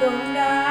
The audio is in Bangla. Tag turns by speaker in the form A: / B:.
A: তোমরা